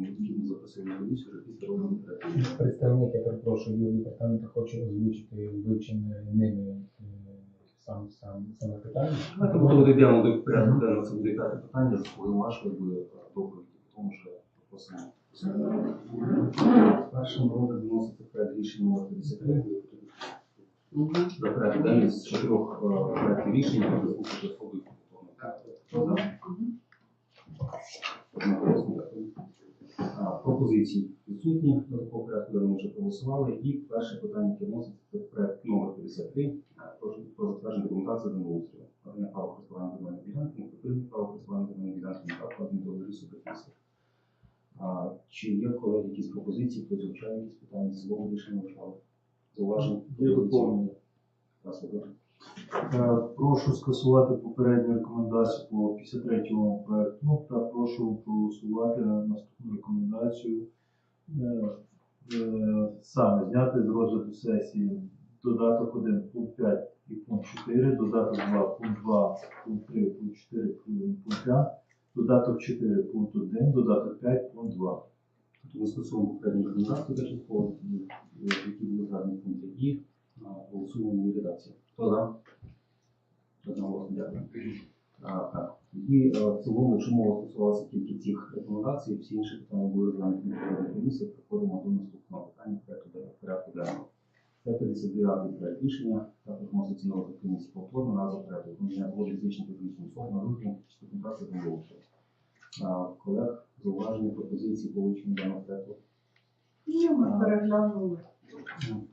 Необхідно запросити на комісію вже після розгляду проекту. Представник, я перепрошую, від департаменту хоче озвучити вивчене ними е, сам, сам, саме питання. Давайте ми дійдемо до порядку денного, це буде п'яте питання, за своїм вашою буде доповідь, тому що попросимо. Першим розгляд вноситься проект рішення номер 53. За порядок денний з чотирьох е, проектів рішень, які заслухати особи. Хто за? Одноголосно Пропозиції відсутні до такого порядку денного вже проголосували. І перше питання, яке вноситься, це проект номер 53 а, про затвердження документації землеустрою. Надання права користування земельної ділянки, припинення права користування земельної ділянки та вкладення до лісу суперфіції. Чи є колеги якісь пропозиції, хтось вивчає якісь питання, цілого рішення вивчали? Зауважень? Є доповнення. Е, Прошу скасувати попередню рекомендацію по 53-му проекту та прошу проголосувати наступну рекомендацію. Е, е, Саме зняти з розгляду сесії додаток 1, пункт 5 і пункт 4, додаток 2, пункт 2, пункт 3, пункт 4, пункт 5, додаток 4, пункт 1, додаток 5, пункт 2. Тобто ми стосуємо попередню рекомендацію які були згадані пункти, голосуємо редакції. Хто за? Одноголосно дякую. Так. І е, в цілому, якщо мова стосувалася тільки цих рекомендацій, всі інші питання були розглянуті на комісії, переходимо до наступного питання порядку денного- порядку. Це 59-й проект рішення, також вноситься на комісії повторно назва проекту виконання згоди фізичних та на ринку документації землеустрою. А, Колег, зауваження, пропозиції, получення даного проекту. Ні, ми переглянули.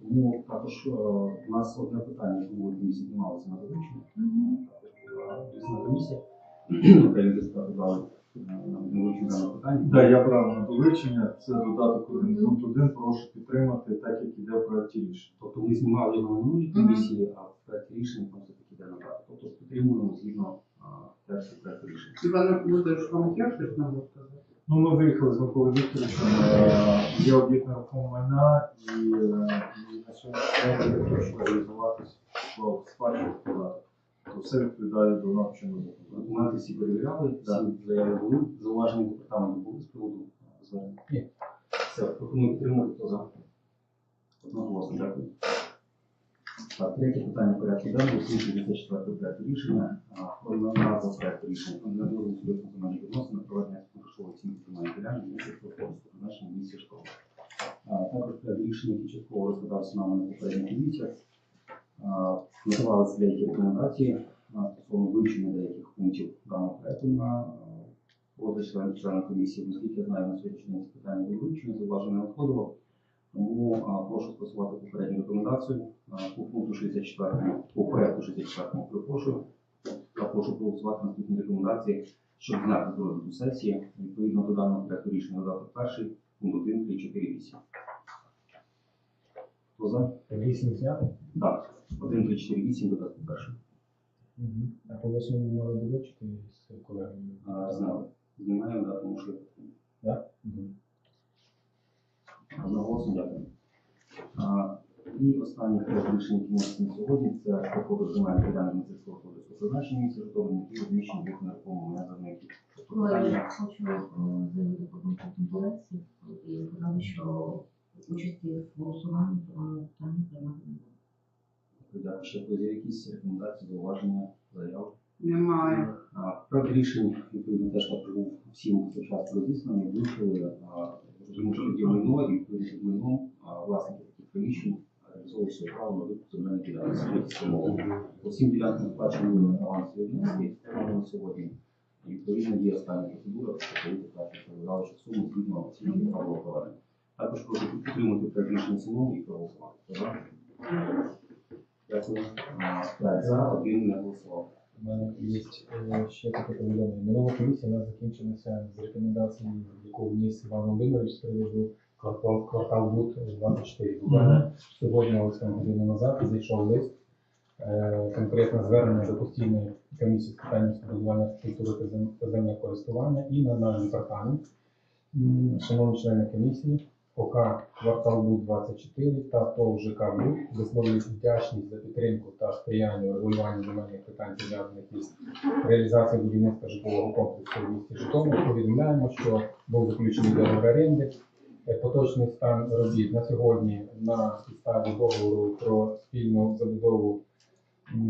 Тому також е, у нас одне питання, в комісії знімалося на вивчення. Звісно, комісія, яка є депутати на питання. Так, я брав на довичення, це додаток 1, пункт 1, прошу підтримати, так як іде в проекті рішення. Тобто ми знімали його на минулій комісії, а в проекті рішення там все-таки йде надати. Тобто підтримуємо згідно тексту проекту рішення. Хіба не будеш коментар щось нам розказати? Ну, ми виїхали з Миколою Вікторовичем, е, є об'єкт нерухомого майна, і, е, і на сьогодні день прошу реалізуватися по спадщину податок. То все відповідає до навченого закону. Документи всі перевіряли, всі заяви були, зауваження департаменту були з приводу а, звернення. Ні. Все, пропоную підтримати, хто за. Одноголосно, дякую. Так, третє питання порядку денного, 64 проекту рішення. А, Про назва проекту рішення. Про дозволу суб'єкту земельних відносин на проведення грошової оцінки земельної ділянки місця спорту призначення місця школи. А, Також проект рішення, який частково розглядався нами на попередній комісіях. А, Готувалися деякі рекомендації а, стосовно вивчення деяких пунктів даного проекту на розгляд член- члена комісії. Наскільки я знаю, на сьогоднішній день ці питання були вивчені, зауважень не надходило. Тому а, прошу скасувати попередню рекомендацію а, по пункту 64, по проекту 64, перепрошую. Я прошу проголосувати наступні рекомендації, щоб зняти з розгляду сесії відповідно до даного проекту рішення додати перший, пункт 1, 3, 4, 8. Хто за? Вісім зняти. Так. 1, 3, 4, 8 додати перший. А по восьмому мали довичити з колегами. А, Знали. Знімаємо, да, тому що Мгм. Одноголосно дякую. А, І останній проект рішення, який на сьогодні, це проходу земельних ділянок сільського господарського призначення місця Житомир, які розміщені двох нерухомого майна заявників. Тобто Колеги, я хочу е, заявити по полиці і сказали, що участі в голосуванні про питання приймати не буде. Дякую. Ще є якісь рекомендації, зауваження, заяви? Немає. Проект рішень, відповідно, теж так був всім завчасно розісланий, вивчили, а, що є майно, і майном а, таких приміщень реалізовують своє право на викуп земельних ділянок. По всім ділянкам сплачені авансові внески на сьогодні. І відповідно є остання процедура, коли платять залишок суму згідно правового проведення. Також прошу підтримати проект рішення самому і проголосувати. Дякую. П'ять за, один не голосував. У мене є е, ще таке повідомлення. Минула комісія у нас закінчилася з рекомендації, яку вніс Іван Володимирович з приводу квартал, квартал БУТ 24. Буквально сьогодні, ось там годину назад, зайшов лист, е, конкретне звернення до постійної комісії з питань будування культури та зем- та земельного користування і на наш департамент. Шановні члени комісії, ОК «Квартал Буд 24 та ТОВ ЖК Буд висловлюють вдячність за підтримку та сприяння регулюванні земельних питань пов'язаних із реалізацією будівництва житлового комплексу в місті Житомир. Повідомляємо, що був заключений договір оренди. Е, Поточний стан робіт на сьогодні на підставі договору про спільну забудову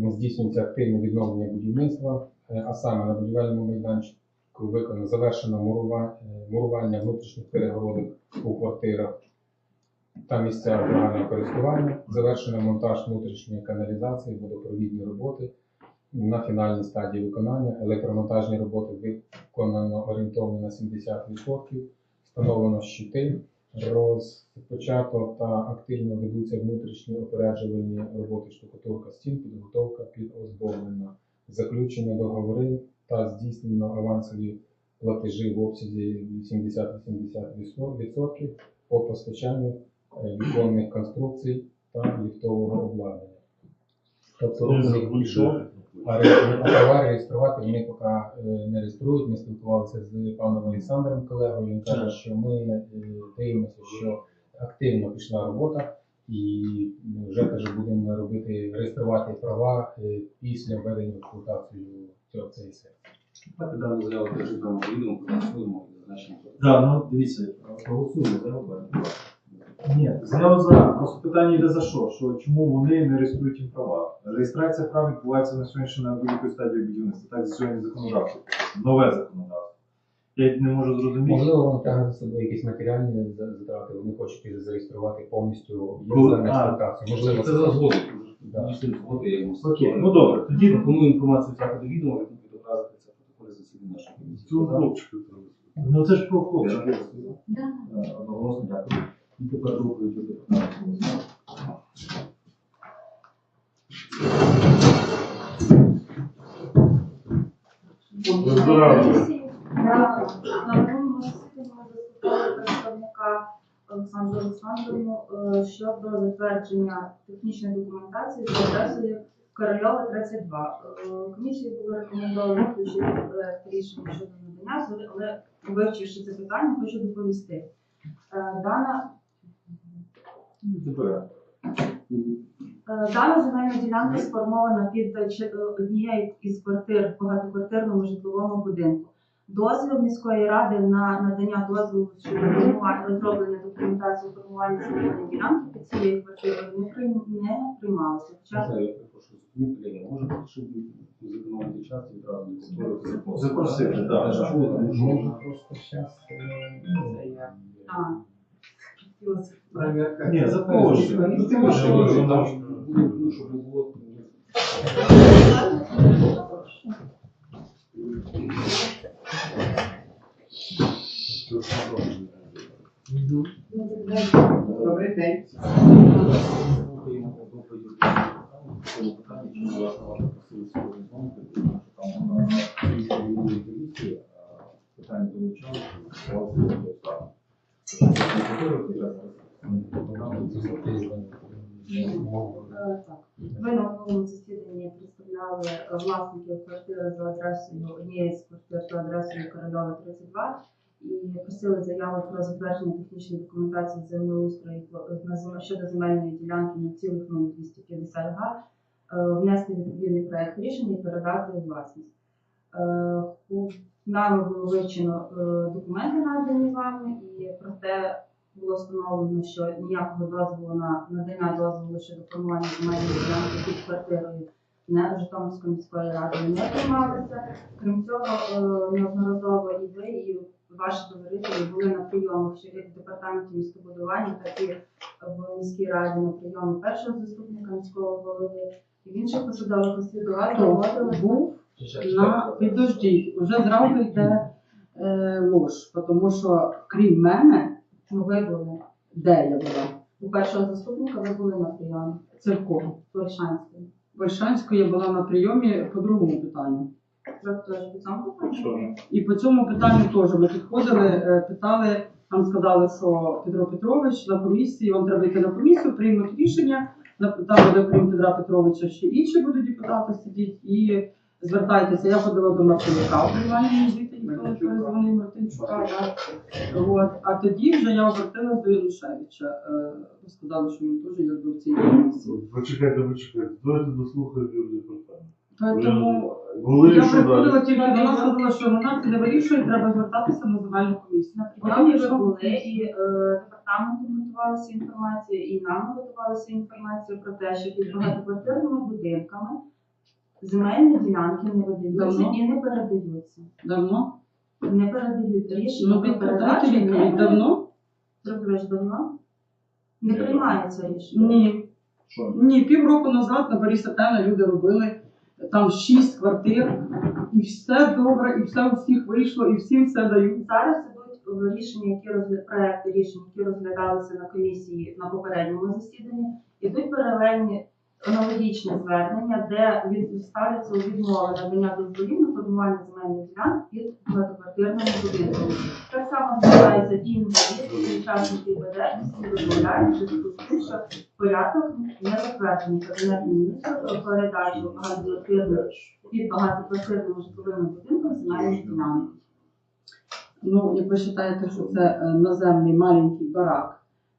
здійснюється активне відновлення будівництва, е, а саме на будівельному майданчику виконано завершено е, мурування внутрішніх перегородок у квартирах та місцях загального користування, завершено монтаж внутрішньої каналізації, водопровідні роботи на фінальній стадії виконання. Електромонтажні роботи виконано орієнтовно на 70%, встановлено щити, розпочато та активно ведуться внутрішні опереджувальні роботи штукатурка стін, підготовка під оздоблення, заключено договори та здійснено авансові платежі в обсязі 80-80% по постачанню віконних конструкцій та ліфтового обладнання. Тобто рух у них пішов, а права реєструвати вони поки е, не реєструють. Ми спілкувалися з паном Олександром колегою. Він каже, що ми е, дивимося, що активно пішла робота, і вже каже, будемо робити реєструвати права е, після введення в експлуатацію цього цієї сервісу. Давайте дану заяву теж відомо повідомо, проголосуємо і зазначимо. Да, ну дивіться, Проголосуємо заяву. Ні, заява за. Просто питання йде за що? Що чому вони не реєструють їм права? Реєстрація прав відбувається на сьогоднішній на будь-якій стадії будівництва. Так сьогодні законодавство. Нове законодавство. Я не можу зрозуміти. Можливо, воно тягне за собою якісь матеріальні затрати, вони хочуть їх зареєструвати повністю а, експлуатацію. Можливо, Це за згоду. Окей, ну добре, тоді Пропоную інформацію взяти до відома, яку відобразити це протоколі засідання нашої комісії. цього хлопчика треба. Ну це ж про хлопчика. Е, Одноголосно дякую. І тепер доповідь до депутата. Комісії на минулому засіданні ми заслухали представника Олександру Олександровну е, щодо затвердження технічної документації з адресою Корольова 32. Е, Комісії було рекомендовано включити рішення щодо надання, але вивчивши це питання, хочу доповісти. Е, Дана Дана земельна ділянка сформована під однією із квартир в багатоквартирному житловому будинку. Дозвіл міської ради на надання дозволу щодо розроблення документації формування земельної ділянки під цією квартирою не, прийм- не приймалося. Хоча Це я перепрошую зупинити, колеги. Може щоб зекономити час і відразу не повторювати. Запросити, так. Можна просто зараз. Ні, запрошую. Ну, ти можеш, ну, щоб було. Добрий день. Слухаємо доповідь в цьому питанні, чому власне вас запросили сьогодні знову, тому що там на минулій комісії а, питання долучалися, ситуація не стала. Е, Так, ви на минулому засіданні представляли е, власників квартири за адресою однієї з квартир за адресою Корольова 32 і просили заяву про затвердження технічної документації землеустрою щодо земельної ділянки на цілих 250 га, е, внести відповідний проект рішення і передати у власність. Е, Нами було вивчено е, документи надані вами, і проте було встановлено, що ніякого дозволу на надання дозволу щодо формування земельної ділянки під квартирою не Житомирської міської ради не приймалися. Крім цього, неодноразово і ви, і ваші довірителі були на прийомах як в департаменті містобудування, так і в міській раді на прийомі першого заступника міського голови і в інших посадових доводилося. був на підождіть, уже зразу йде е, ложь, тому що крім мене, Ну, ви були. де я була? У першого заступника ви були на прийомі Це в кого? Сольшанської. В я була на прийомі по другому питанню. І по цьому питанню теж ми підходили, е, питали, нам сказали, що Петро Петрович на комісії, вам треба йти на комісію, приймуть рішення. Там буде крім Петра Петровича ще інші будуть депутати сидіти і звертайтеся. Я ходила до Марчелюка у приймальному звіті, перезвонив Мартинчука. От. А тоді вже я обратилась до Янушевича. Е, Сказали, що він теж якби в цій комісії. Почекайте, почекайте. Давайте дослухаємо департамент. Тому Були я що приходила тільки до нас, сказала, що вона це не вирішує, треба звертатися на земельну комісію. На Потім прийомі ви були, і е, департаментом готувалася інформація, і нам готувалася інформація про те, що під багатоквартирними будинками земельні ділянки не видаються Давно? і не передаються. Давно? Не передають рішення Ну, про передачу. відповідь. не Давно? Зробиш давно? Не Ні. приймається рішення. Ні. Що? Ні, півроку назад на Борисі Тена люди робили там шість квартир, і все добре, і все у всіх вийшло, і всім все дають. Зараз ідуть рішення, які розгляд проекти рішень, які розглядалися на комісії на попередньому засіданні, ідуть паралельні аналогічні звернення, де від... ставляться у відмови надання дозволів на формування земельних ділянок під багатоквартирними будинками. Так само звертаються і інвалід, учасники БД, всі дозволяють, що що порядок не затверджений Кабінетом міністрів передачу багатоквартирних під багатоквартирними житловими будинками земельних ділянок. Ну, як ви вважаєте, що це е, наземний маленький барак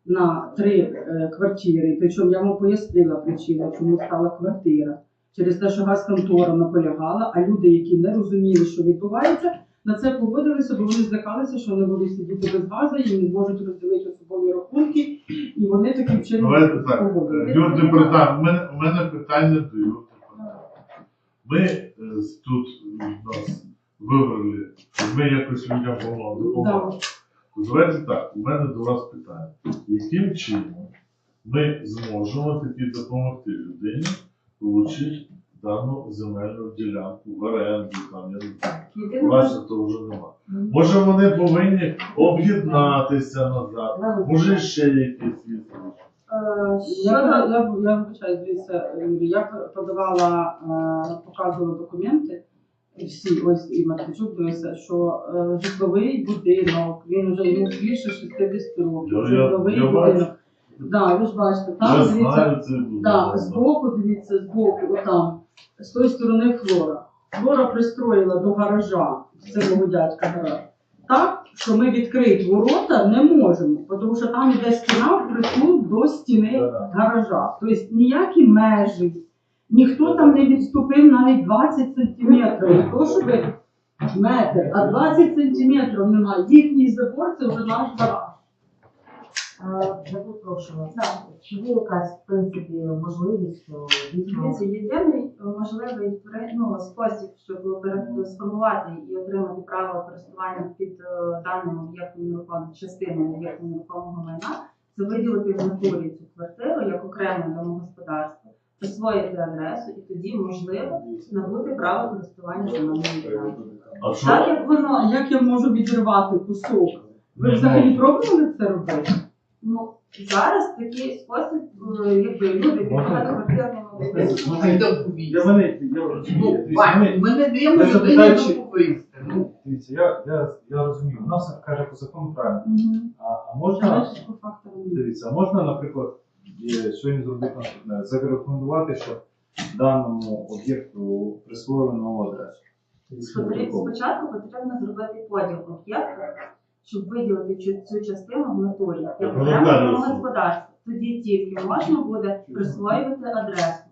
на три е, квартири, причому я вам пояснила причину, чому стала квартира. Через те, що газконтора наполягала, а люди, які не розуміли, що відбувається, на це погодилися, бо вони злякалися, що вони будуть сидіти без газу, і не можуть розділити особові рахунки, і вони таким чином Давайте так. погодилися. Юр департамент, у мене, у мене питання до Юр департаменту. Ми е, з- тут нас вибрали, щоб ми якось людям помогли. допомогли. Давайте так, у мене до вас питання. Яким чином ми зможемо таки допомогти людині отримати дану земельну ділянку в оренду, там, я не знаю. Власне, то вже нема. Може вони повинні об'єднатися назад, може ще якісь є. Е, Я, я, я, я вибачаю, дивіться, я подавала, е, показувала документи, всі, ось і Матвійчук дивився, що е, житловий будинок, він вже йому більше 60 років. Я- житловий я будинок. Да, ви ж бачите, там Я дивіться, знаю це да, збоку, дивіться, збоку, отам, з тої сторони Флора. Флора пристроїла до гаража, це мого дядька гараж, так, що ми відкрити ворота не можемо, тому що там іде стіна впритул до стіни гаража. Тобто ніякі межі, ніхто там не відступив навіть 20 сантиметрів. Не то, щоб метр, а 20 сантиметрів немає. Їхній забор це вже наш гараж. Я попрошу вас, чи є якась, в принципі, можливість, що дійсно Дивіться, єдиний е, можливий ну, спосіб, щоб сформувати і отримати право користування під е, даним об'єктом нерухомого частиною об'єкту нерухомого майна, це виділити в натурі цю квартиру як окреме домогосподарство, присвоїти адресу і тоді можливо набути право користування земельною ділянкою. А що? Так як воно як я можу відірвати кусок? Ви взагалі пробували це робити? ну зараз такий спосіб, е, якби люди Можна? Я мене, я розумію. Ну, Дивіться, Вань, ми- ми не Я даємо людині запитаю, чи- доповісти. Ну, Дивіться, я, я, я розумію, у нас все каже по закону правильно. Мгм. А, а можна, по факту дивіться, а можна, наприклад, сьогодні зробити наступне, зарекомендувати, що даному об'єкту присвоїли нову адресу. Спочатку потрібно зробити поділ об'єкту, щоб виділити цю, цю частину в натурі. Як окреме Наталія, домогосподарство. Тоді тільки можна буде присвоювати адресу.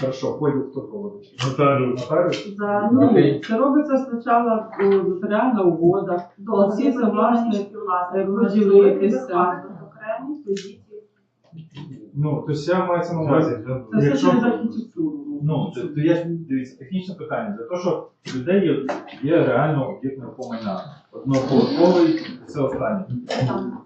Хорошо, поділ хто проводить? Нотаріус? За Ні, це робиться спочатку е, нотаріальна угода. Всі согласні, співвласник е, поділитися. окремий, тоді Ну, тобто я маю це на увазі. Це все Якщо- через архітектуру. Ну, то, то я ж дивіться, технічне питання. За те, що у людей є, є реально об'єкт нерухомого майна. Одноповерховий, це останнє.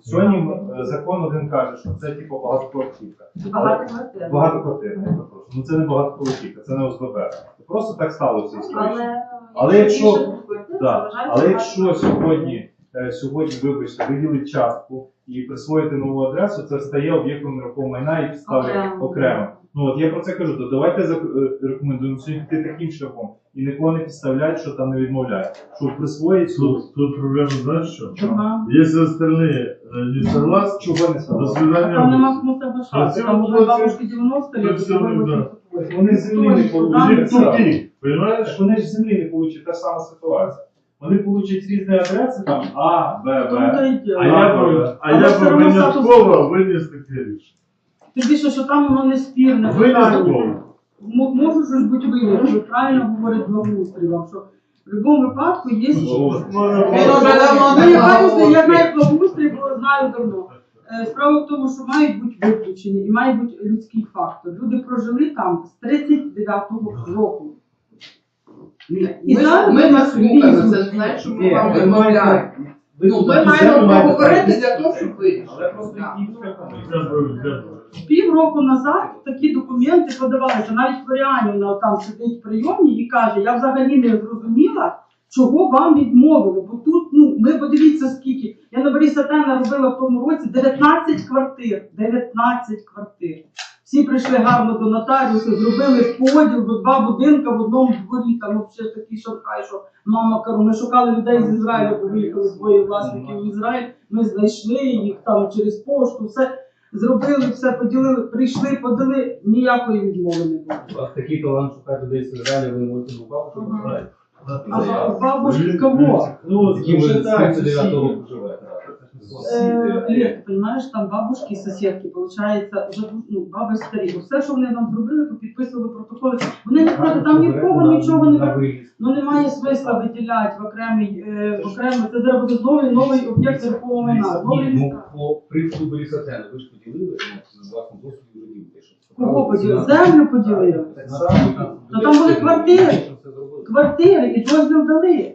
Сьогодні е, закон один каже, що це типу багатоповерхівка. багато квартир. Багатоквартирна, я прошу. Ну це не багатоповерхівка, це не ОСББ. Це просто так сталося історично. Але, Але якщо- Да. Але якщо сьогодні, сьогодні, вибачте, виділити частку і присвоїти нову адресу, це стає об'єктом нерухомого майна і підстави Окремо. окремо. Ну от я про це кажу, то давайте зак- е, рекомендуємо сьогодні йти таким шляхом і нікого не підставляють, що там не відмовляють. Що присвоїть тут, тут проблема, знаєш що? Ага. Если остальные э, не согласны, чого не до стало. свидания. Там нема будет. кому соглашатися. Це Там це- уже бабушки 90 це лет, все, тому да. Вони землі не Или получать. в тупик, понимаешь? Вони ж землі не получать, та ж сама ситуація. вони получать різні адреси, там А, Б, й діло. А я би, а Але я все би одно винятково виніс таке рішення. Тим більше, що там воно не спірне. Винятково. питання. М- Може щось бути винятково. Правильно говорить благоустрій вам, що в будь-якому випадку є... Ну, Ну, я кажу, я знаю благоустрій, бо знаю давно. Е, Справа в тому, що мають бути виключені і має бути людський фактор. Люди прожили там з 39-го року. І Ми, зараз ми вас слухаємо, це не значить, що ми вам відмовляємо. Ну, ми маємо поговорити для того, щоб вирішити. Так. дякую. Півроку назад такі документи подавалися. Навіть Коріанівна там сидить в прийомні і каже, я взагалі не зрозуміла, чого вам відмовили. Бо тут, ну, ми подивіться скільки. Я на Борисі Тена робила в тому році 19 квартир. 19 квартир. Всі прийшли гарно до нотаріуса, зробили поділ до два будинка в одному дворі. Там взагалі такий шанхай, що мама кажу, ми шукали людей з Ізраїлю, бо виїхали двоє власників в Ізраїль. Ми знайшли їх там через пошту, все зробили, все поділили, прийшли, подали, ніякої відмови не було. У вас такий талант шукати людей з Ізраїля, ви можете до бабушку Ага. А бабушки кого? Ну, З яким ви вже так, 39 сусіди. року живете. Е, ти розумієш, там бабушки, і сусідки, виходить, вже ну, баби старі. Бо все, що вони нам зробили, підписували протоколи. Вони не проти, там нікого нічого не робили. Ну немає смисла виділяти в окремий, е, в окремий, це треба буде новий, новий об'єкт нерухомого майна. Новий Ні, ну, по принципу Борисотена, ви ж поділили, ну, з власним досвідом вже Кого поділили? Землю поділили. Так само, там Та там були квартири. Квартири і дозвіл дали.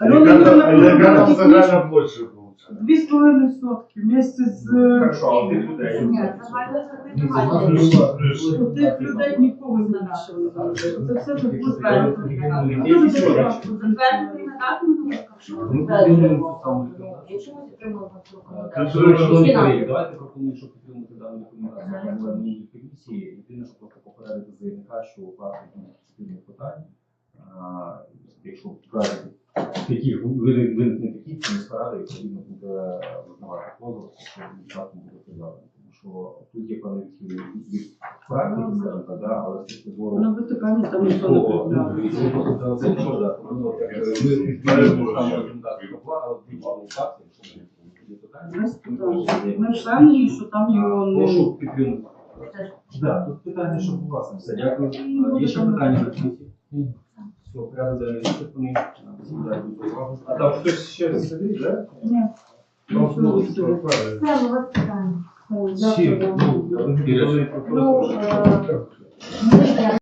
Яка там- загальна площа виходить? Дві з половиною сотки вместе з е, Хорошо, а тих людей. Ні, загально це не У нас давайте. була- у тих людей нікого не більше. Це все тут правильно. Дуже? Затвердити підтримуємо цю саму Якщо ми підтримуємо рекомендацію, колеги, нам- давайте пропонуємо, щоб підтримати дану рекомендацію комісії. Єдине, що просто попередити заявника, що у вас питань, а, якщо в таких виникне такі, то міська рада відповідно буде визнавати позов, що результатом буде придавлено. Тому що тут є певний відхил від практики, скажімо так, да, але з точки зору На Ватикані там ніхто не того, ну, це що, да, ну, ми підтримуємо саме але якщо є питання, ми впевнені, що там його не Прошу підтримати. Да, тут питання, щоб у вас Все, дякую. Ну, Є ще питання до? Все, порядок денний вичерпаний. За увагу. А там хтось ще сидить, так? Ні. Ну, Нічого ну, собі. Це у вас питання. Чи, ну, я ви Ну, е, ми